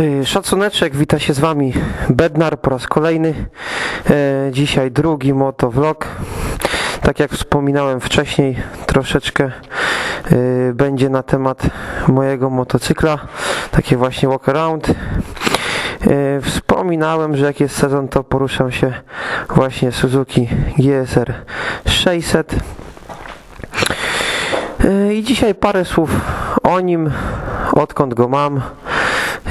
Y, Szacuneczek, wita się z Wami Bednar po raz kolejny. E, dzisiaj drugi motovlog. Tak jak wspominałem wcześniej, troszeczkę y, będzie na temat mojego motocykla. Takie właśnie walk around. E, Wspominałem, że jak jest sezon, to poruszam się właśnie Suzuki GSR 600. E, I dzisiaj parę słów o nim, odkąd go mam,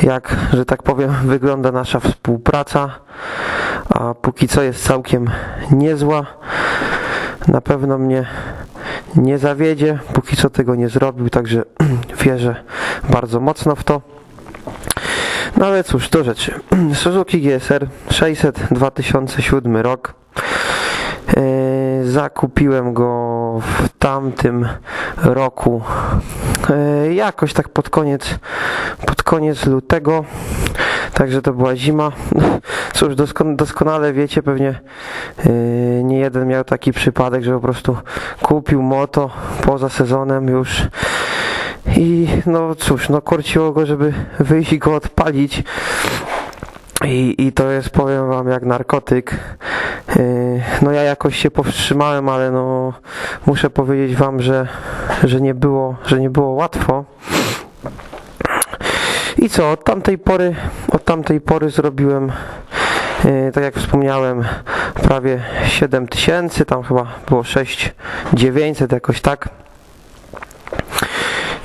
jak, że tak powiem, wygląda nasza współpraca, a póki co jest całkiem niezła. Na pewno mnie nie zawiedzie, póki co tego nie zrobił, także wierzę bardzo mocno w to. No ale cóż, do rzeczy. Suzuki GSR 600 2007 rok. E, Zakupiłem go w tamtym roku, e, jakoś tak pod koniec, pod koniec lutego, także to była zima. Cóż, doskon- doskonale wiecie, pewnie e, nie jeden miał taki przypadek, że po prostu kupił moto poza sezonem już i no cóż, no korciło go, żeby wyjść i go odpalić. I, I to jest, powiem wam, jak narkotyk. Yy, No ja jakoś się powstrzymałem, ale no muszę powiedzieć wam, że, że, nie, było, że nie było łatwo. I co, od tamtej pory, od tamtej pory zrobiłem, yy, tak jak wspomniałem, prawie 7 tysięcy, tam chyba było 6 900 jakoś tak.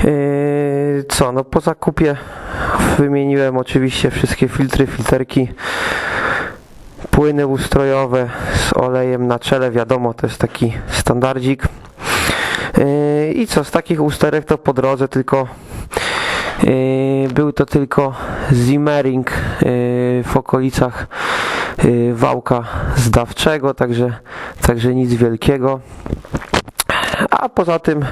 Yy, Co, no po zakupie wymieniłem oczywiście wszystkie filtry, filterki, płyny ustrojowe z olejem na czele, wiadomo, to jest taki standardzik. Yy, I co, z takich usterek to po drodze tylko yy, był to tylko Zimmering yy, w okolicach wałka zdawczego, także, także nic wielkiego a poza tym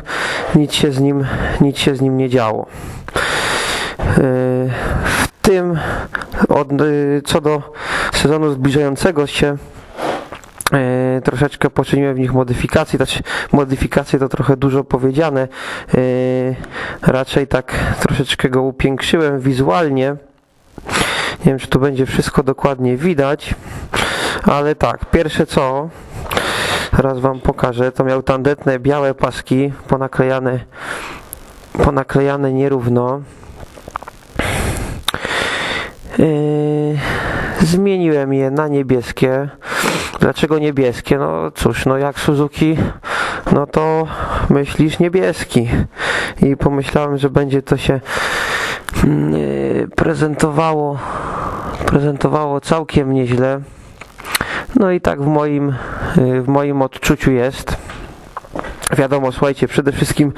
nic się z nim, nic się z nim nie działo. W tym, od, co do sezonu zbliżającego się, yy, troszeczkę poczyniłem w nich modyfikacji, znaczy modyfikacje to trochę dużo powiedziane, yy, raczej tak troszeczkę go upiększyłem wizualnie. Nie wiem, czy tu będzie wszystko dokładnie widać, ale tak, pierwsze co, Teraz wam pokażę. To miał tandetne białe paski ponaklejane, ponaklejane nierówno. Yy, zmieniłem je na niebieskie. Dlaczego niebieskie? No cóż, no jak Suzuki, no to myślisz niebieski. I pomyślałem, że będzie to się yy, prezentowało, prezentowało całkiem nieźle. No i tak w moim, y, w moim odczuciu jest. Wiadomo, słuchajcie, przede wszystkim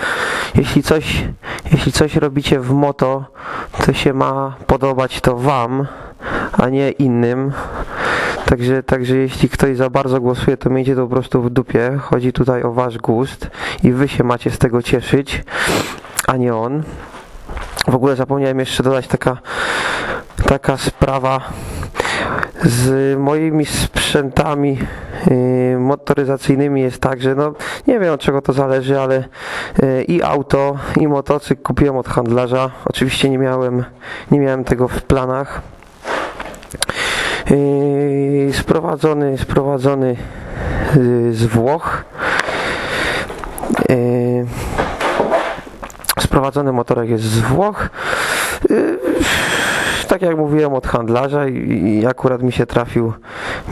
jeśli coś, jeśli coś robicie w moto, to się ma podobać to wam, a nie innym. Także, także jeśli ktoś za bardzo głosuje, to miejcie to po prostu w dupie. Chodzi tutaj o wasz gust i wy się macie z tego cieszyć, a nie on. W ogóle zapomniałem jeszcze dodać taka, taka sprawa z moimi sprzętami yy, motoryzacyjnymi jest tak, że no nie wiem od czego to zależy, ale yy, i auto, i motocykl kupiłem od handlarza. Oczywiście nie miałem, nie miałem tego w planach. Yy, sprowadzony, sprowadzony yy, z Włoch. Yy, sprowadzony motorek jest z Włoch. Tak jak mówiłem od handlarza i akurat mi się trafił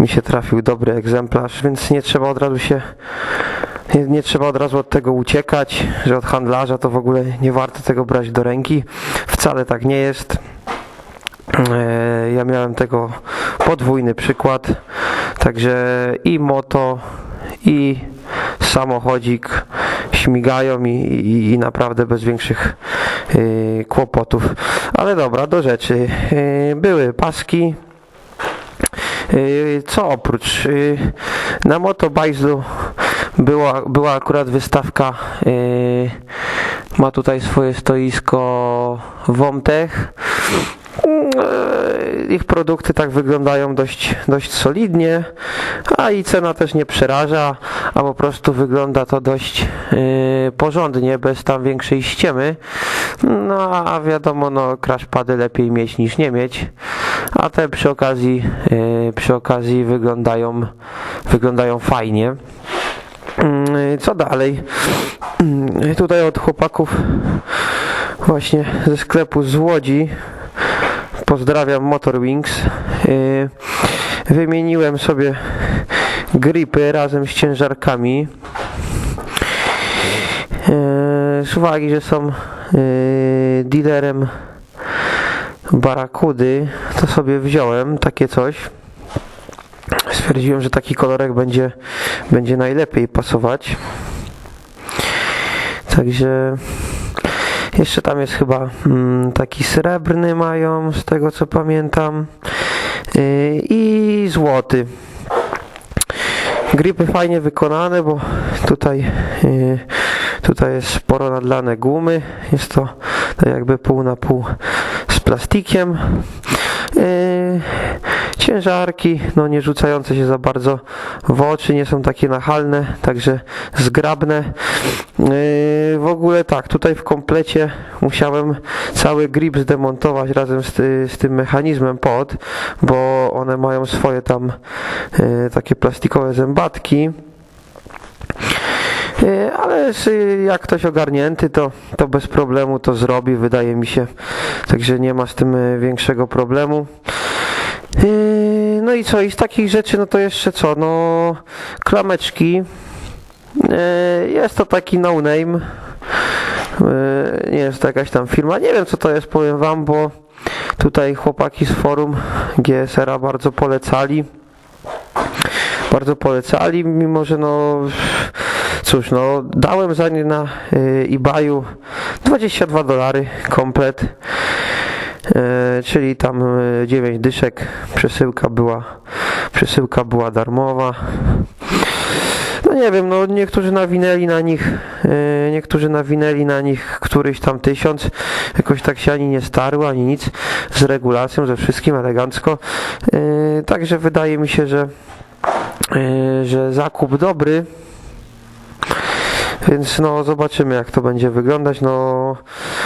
mi się trafił dobry egzemplarz, więc nie trzeba od razu się nie, nie trzeba od razu od tego uciekać, że od handlarza to w ogóle nie warto tego brać do ręki. Wcale tak nie jest. E, Ja miałem tego podwójny przykład, także i moto i samochodzik śmigają i, i, i naprawdę bez większych yy, kłopotów. Ale dobra, do rzeczy. Yy, były paski. Co oprócz? Na Motobajzlu była, była akurat wystawka. Ma tutaj swoje stoisko Womtech. E, Ich produkty tak wyglądają dość, dość solidnie, a i cena też nie przeraża, a po prostu wygląda to dość e, porządnie, bez tam większej ściemy. No a wiadomo, no crashpady lepiej mieć niż nie mieć, a te przy okazji, e, przy okazji wyglądają, wyglądają fajnie. Mm, Co dalej? Mm, Tutaj od chłopaków właśnie ze sklepu z Łodzi pozdrawiam Motorwings Yy, wymieniłem sobie gripy razem z ciężarkami. Yy, z uwagi, że są yy, dealerem Barakudy to sobie wziąłem takie coś. Stwierdziłem, że taki kolorek będzie, będzie najlepiej pasować. Także jeszcze tam jest chyba mm, taki srebrny mają, z tego co pamiętam. Yy, I złoty. Gripy fajnie wykonane, bo tutaj, yy, tutaj jest sporo nadlane gumy. Jest to tak jakby pół na pół z plastikiem. Yy, ciężarki, no nie rzucające się za bardzo w oczy, nie są takie nachalne, także zgrabne. Yy, w ogóle tak, tutaj w komplecie musiałem cały grip zdemontować razem z, ty, z tym mechanizmem pod, bo one mają swoje tam yy, takie plastikowe zębatki. Yy, Ale jak ktoś ogarnięty, to, to bez problemu to zrobi, wydaje mi się. Także nie ma z tym yy, większego problemu. No i co, i z takich rzeczy, no to jeszcze co, no klameczki. Yy, Jest to taki no name. Yy, Nie jest to jakaś tam firma. Nie wiem co to jest, powiem wam, bo tutaj chłopaki z forum GSR-a bardzo polecali. Bardzo polecali, mimo że no cóż, no dałem za nie na yy, eBayu 22 dolary komplet. E, czyli tam e, 9 dyszek, przesyłka była, przesyłka była darmowa. No nie wiem, no niektórzy nawinęli na nich, e, niektórzy nawinęli na nich któryś tam tysiąc, jakoś tak się ani nie starło, ani nic, z regulacją, ze wszystkim elegancko. E, Także wydaje mi się, że, e, że zakup dobry. Więc no zobaczymy jak to będzie wyglądać. No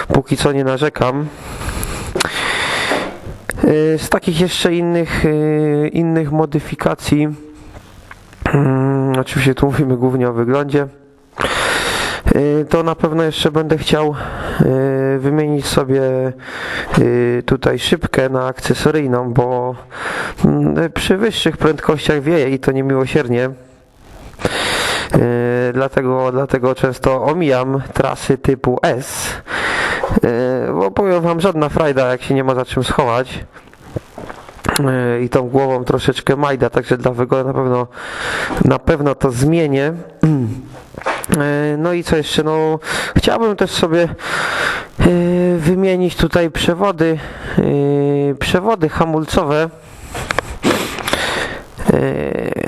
póki co nie narzekam. Y, Z takich jeszcze innych, y, innych modyfikacji, mm, oczywiście tu mówimy głównie o wyglądzie, y, to na pewno jeszcze będę chciał wymienić sobie tutaj szybkę na akcesoryjną, bo mm, przy wyższych prędkościach wieje i to niemiłosiernie. Dlatego, dlatego często omijam trasy typu S, y, bo powiem wam, żadna frajda, jak się nie ma za czym schować y, i tą głową troszeczkę majda, także dla wygodu na pewno na pewno to zmienię. Y, No i co jeszcze? No, chciałbym też sobie wymienić tutaj przewody, przewody hamulcowe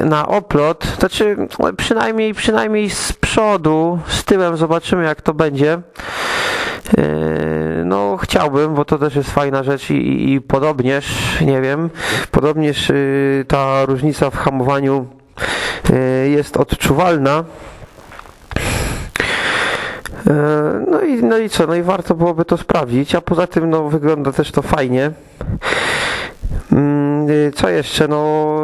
na oplot, znaczy no, przynajmniej, przynajmniej z przodu, z tyłem zobaczymy jak to będzie. Yy, No chciałbym, bo to też jest fajna rzecz i, i podobnież, nie wiem, podobnież yy, ta różnica w hamowaniu yy, jest odczuwalna. No i, no i co, no i warto byłoby to sprawdzić, a poza tym no wygląda też to fajnie. Mm, Co jeszcze? No,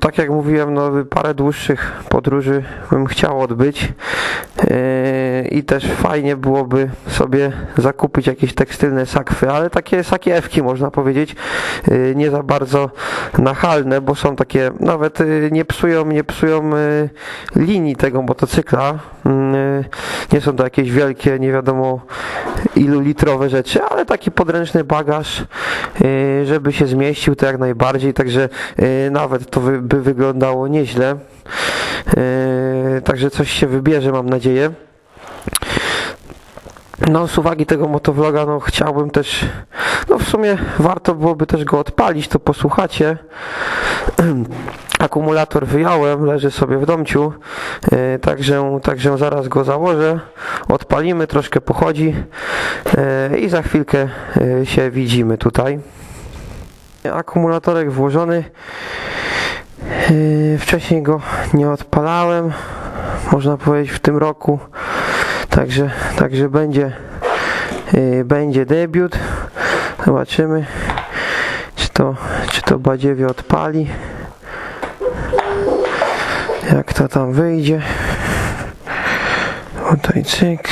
tak jak mówiłem, no, parę dłuższych podróży bym chciał odbyć i też fajnie byłoby sobie zakupić jakieś tekstylne sakwy, ale takie sakiewki można powiedzieć, yy, nie za bardzo nachalne, bo są takie, nawet yy, nie psują, nie psują yy, linii tego motocykla, Yy, nie są to jakieś wielkie, nie wiadomo ilu litrowe rzeczy, ale taki podręczny bagaż, yy, żeby się zmieścił, to jak najbardziej, także yy, nawet to by wyglądało nieźle. Yy, Także coś się wybierze, mam nadzieję. No, z uwagi tego motovloga, no chciałbym też, no w sumie warto byłoby też go odpalić, to posłuchacie. Akumulator wyjąłem, leży sobie w domciu, yy, także, także zaraz go założę, odpalimy, troszkę pochodzi yy, i za chwilkę yy, się widzimy tutaj. Akumulatorek włożony. Yy, Wcześniej go nie odpalałem, można powiedzieć w tym roku. Także, także będzie, yy, będzie debiut. Zobaczymy, czy to, czy to badziewie odpali. Jak to tam wyjdzie. Tutaj cyk.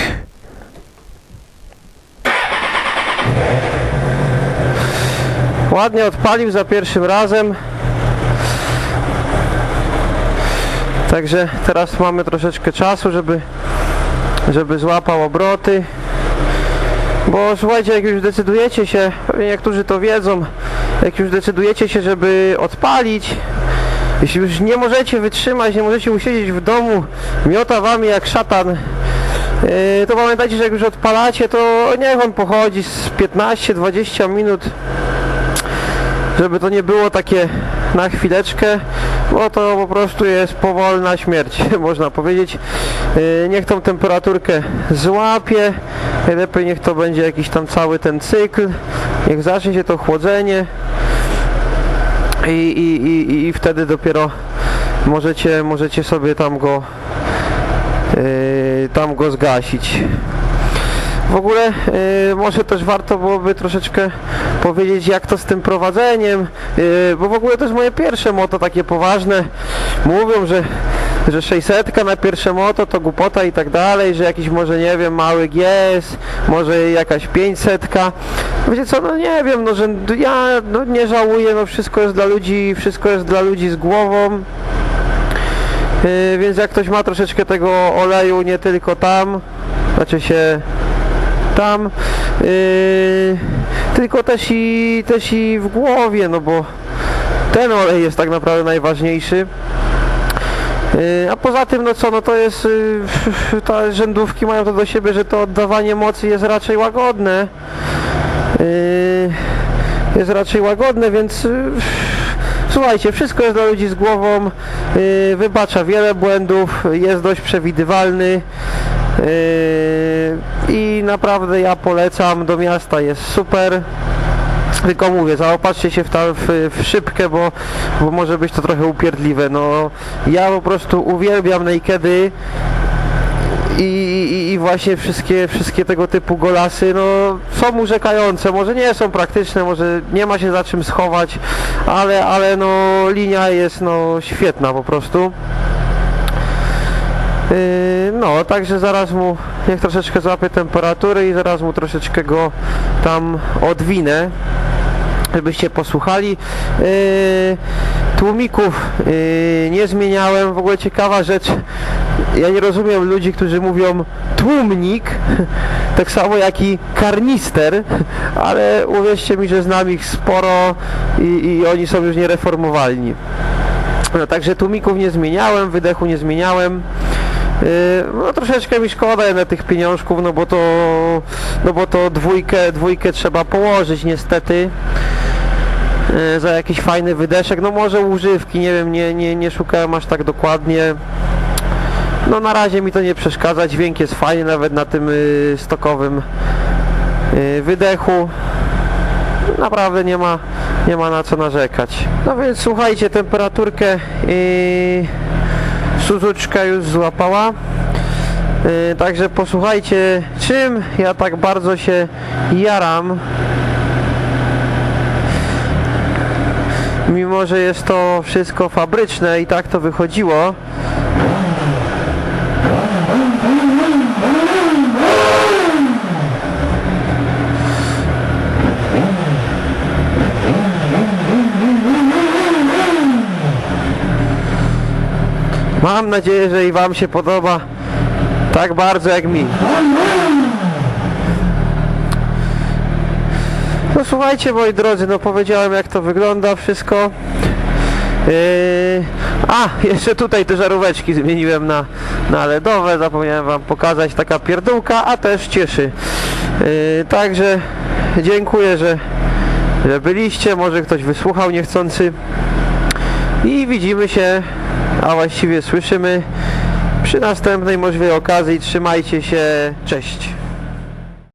Ładnie odpalił za pierwszym razem. Także teraz mamy troszeczkę czasu, żeby, żeby złapał obroty. Bo słuchajcie, jak już decydujecie się, pewnie niektórzy to wiedzą, jak już decydujecie się, żeby odpalić, jeśli już nie możecie wytrzymać, nie możecie usiedzieć w domu, miota wami jak szatan, yy, to pamiętajcie, że jak już odpalacie, to niech on pochodzi z 15-20 minut, żeby to nie było takie na chwileczkę, bo to po prostu jest powolna śmierć, można powiedzieć. Yy, Niech tą temperaturkę złapie, najlepiej niech to będzie jakiś tam cały ten cykl, niech zacznie się to chłodzenie i, i, i, i wtedy dopiero możecie, możecie sobie tam go yy, tam go zgasić. W ogóle yy, może też warto byłoby troszeczkę powiedzieć jak to z tym prowadzeniem, yy, bo w ogóle jest moje pierwsze moto takie poważne. Mówią, że że 600 na pierwsze moto to głupota i tak dalej, że jakiś może nie wiem mały GS, może jakaś 500. Wiecie co, no nie wiem, no że ja no, nie żałuję, no wszystko jest dla ludzi, wszystko jest dla ludzi z głową. Yy, więc jak ktoś ma troszeczkę tego oleju nie tylko tam, znaczy się tam, yy, tylko też i, też i w głowie, no bo ten olej jest tak naprawdę najważniejszy. Yy, A poza tym, no co, no to jest, yy, te rzędówki mają to do siebie, że to oddawanie mocy jest raczej łagodne. Yy, Jest raczej łagodne, więc słuchajcie, wszystko jest dla ludzi z głową, wybacza wiele błędów, jest dość przewidywalny. Yy, I naprawdę ja polecam, do miasta jest super. Tylko mówię, zaopatrzcie się w, ta, w, w szybkę, bo, bo może być to trochę upierdliwe. No, ja po prostu uwielbiam nakedy i, i, i właśnie wszystkie, wszystkie tego typu golasy no, są urzekające, może nie są praktyczne, może nie ma się za czym schować, ale, ale no, linia jest no, świetna po prostu. Yy, No, także zaraz mu niech troszeczkę złapie temperatury i zaraz mu troszeczkę go tam odwinę, żebyście posłuchali. Yy, Tłumików yy, nie zmieniałem, w ogóle ciekawa rzecz. Ja nie rozumiem ludzi, którzy mówią tłumnik, tak samo jak i karnister, ale uwierzcie mi, że znam ich sporo i, i oni są już niereformowalni. No, także tłumików nie zmieniałem, wydechu nie zmieniałem. Yy, No troszeczkę mi szkoda jednak tych pieniążków, no bo to no bo to dwójkę, dwójkę trzeba położyć niestety yy, za jakiś fajny wydeszek, no może używki, nie wiem, nie, nie, nie szukałem aż tak dokładnie. No na razie mi to nie przeszkadza, dźwięk jest fajny nawet na tym yy, stokowym wydechu. Naprawdę nie ma, nie ma na co narzekać. No więc słuchajcie, temperaturkę yy, Suzuczka już złapała. Yy, także posłuchajcie, czym ja tak bardzo się jaram. Mimo, że jest to wszystko fabryczne i tak to wychodziło. Mam nadzieję, że i Wam się podoba tak bardzo jak mi. No słuchajcie moi drodzy, no powiedziałem jak to wygląda wszystko. Yy, a, jeszcze tutaj te żaróweczki zmieniłem na, na LEDowe, zapomniałem Wam pokazać, taka pierdółka, a też cieszy. Yy, także dziękuję, że, że byliście, może ktoś wysłuchał niechcący. I widzimy się, a właściwie słyszymy przy następnej możliwej okazji. Trzymajcie się, cześć.